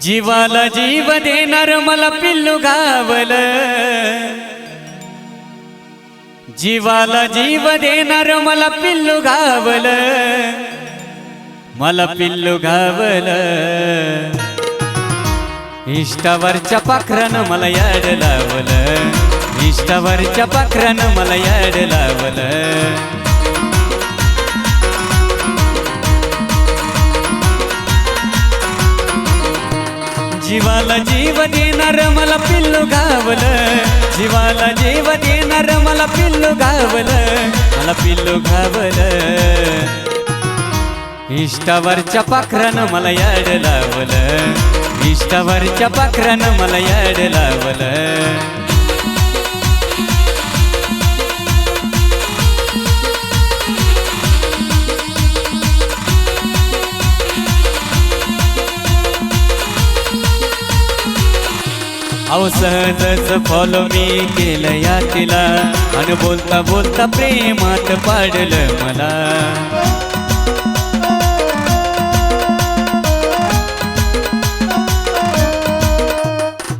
जीवाला जीव देणार मला पिल्लू गावल. जीवाला जीव देणार मला पिल्लू गावल. मला पिल्लू गावल. इष्टावरच्या पाखरानं मला याड लावलं. इष्टावरच्या पाखरानं मला याड लावलं. जीवाला जीव देणार मला पिल्लू गावलं. जीवाला जीव देणार मला पिल्लू गावलं. मला पिल्लू गावलं. इष्टावरच्या पाखरानं मला याड लावलं. इष्टावरच्या पाखरानं मला याड लावलं. अहो सहजच फॉलो मी केलं या तिला आणि बोलता बोलता प्रेमात पाडलं मला.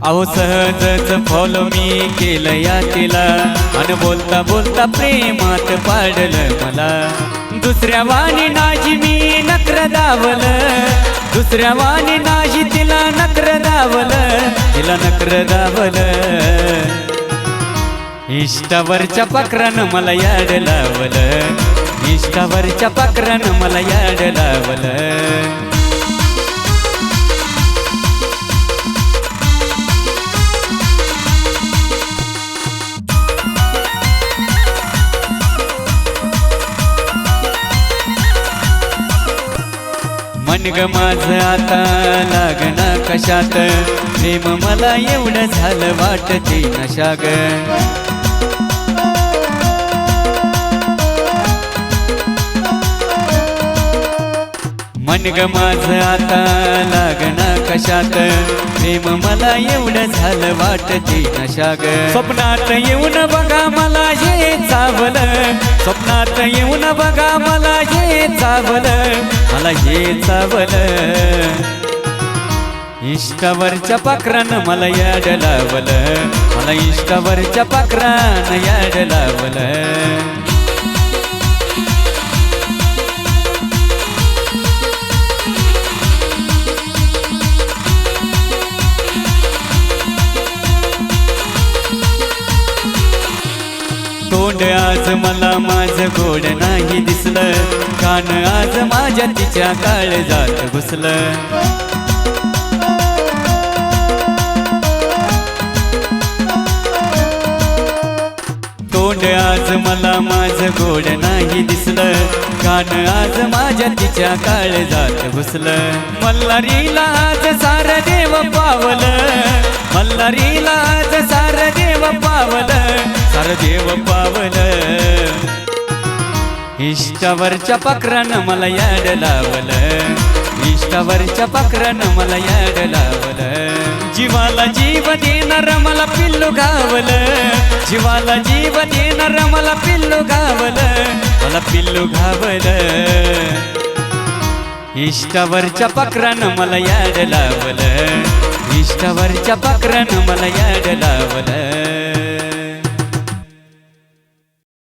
अहो सहजच फॉलो मी केलं या तिला आणि बोलता बोलता प्रेमात पाडलं मला. दुसऱ्या वाणी नाजी मी नखर दावल. दुसऱ्या वाणी नाजी तिला नखर दावलं. तिला नखर दावलं. इष्टावरच्या पाखरानं मला याड लावलं. इष्टावरच्या पाखरानं मला याड लावलं. मन ग माझं आता. लागना कशात? प्रेम मला एवढं झालं वाटते नशा ग मन ग माझं आता लागना कशात? प्रेम मला एवढं झालं वाटते नशा ग स्वप्नात येऊन बघा मला हे चावलं. स्वप्नात येऊन बघा मला हे चावलं. मला हे चावलं. इष्टावरच्या पाखरानं मला याड लावलं. मला इष्टावरच्या पाखरानं याड लावलं. गोड आज मला माझं गोड नाही दिसलं. कान आज माझ्या तिच्या काळजात घुसलं. तोंड आज मला माझं गोड नाही दिसलं. कान आज माझ्या तिच्या काळजात घुसलं. मल्हारीला आज सार देव पाव पावलं देव पावल इष्टावरच्या पाखरानं मला याड लावलं. इष्टावरच्या पाखरानं मला याड लावलं. जीवाला जीव देणार मला पिल्लू गावलं. जीवाला जीव देणार मला पिल्लू गावलं. मला पिल्लू गावलं. इष्टावरच्या पाखरानं मला याड लावलं. इष्टावरच्या पाखरानं मला याड लावलं.